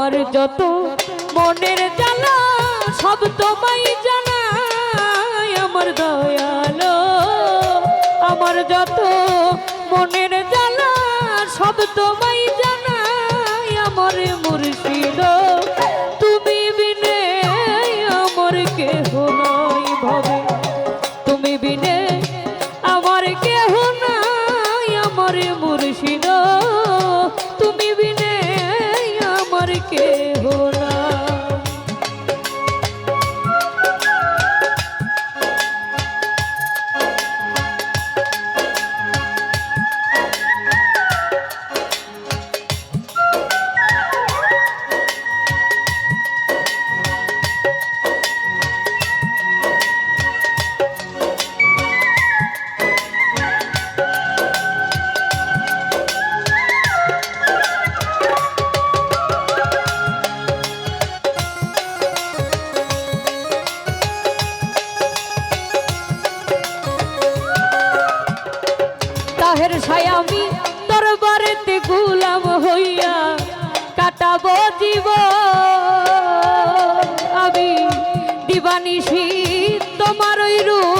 আমার যত মনের জানা সব তোমায় জানা আমার দয়ালো তাহের সায়ামি দরবারেতে গুলাম হইয়া কাটাব জীব আমি দিবানিশি তোমার ওই রূপ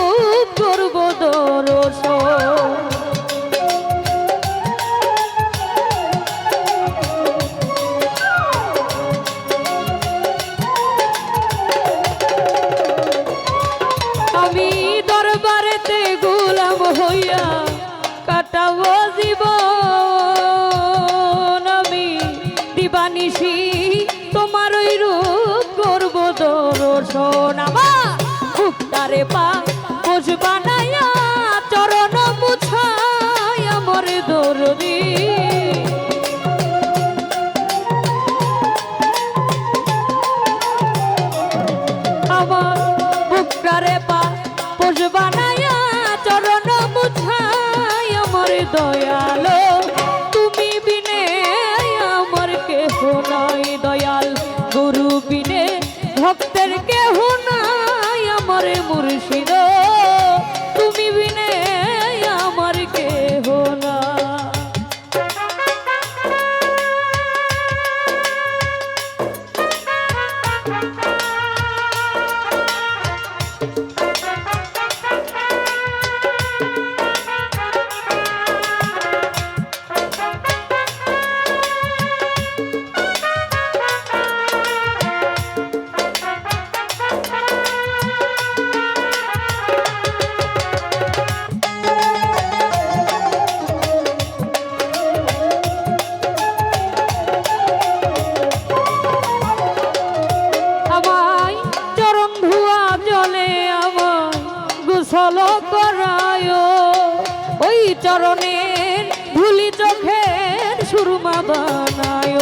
আমার মুক্তারে পা কোষ বানাইয়া চরণ দরদি আমার গোসল করায় ওই চরণের ধুলি চোখের সুরমা বানায়।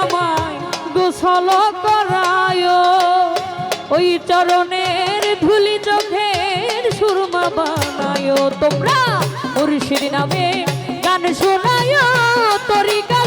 আমায় ওই চরণের ধুলি চোখের সুরমা বানায়। তোমরা মুর্শিদ নামে গান শোনায় তরিকার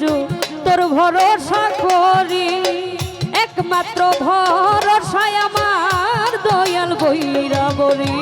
দোজো তোর ভরসা করি। একমাত্র ভরসায় আমার দয়াল বৈরা বলি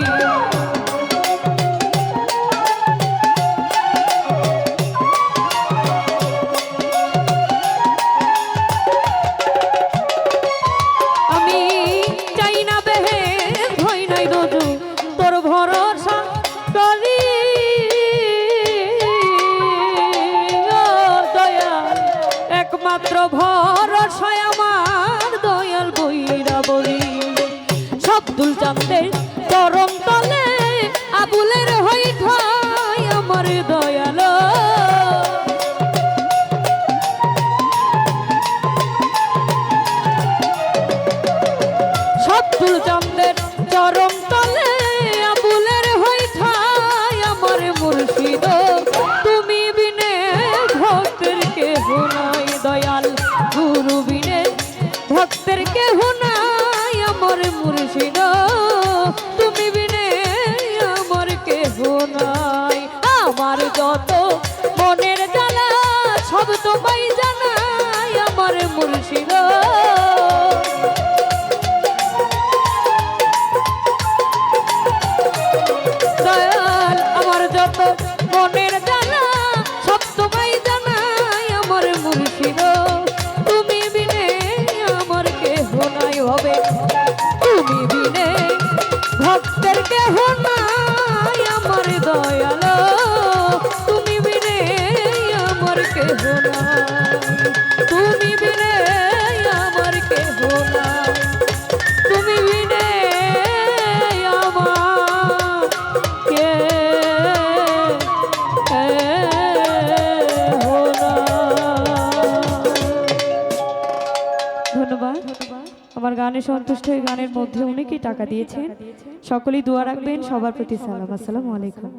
মোর তুমি তুমি ধন্যবাদ। আমার গানে সন্তুষ্ট হয়ে গানের মধ্যে অনেকেই টাকা দিয়েছেন। সকলেই দোয়া রাখবেন। সবার প্রতি সালাম। আসসালামু আলাইকুম।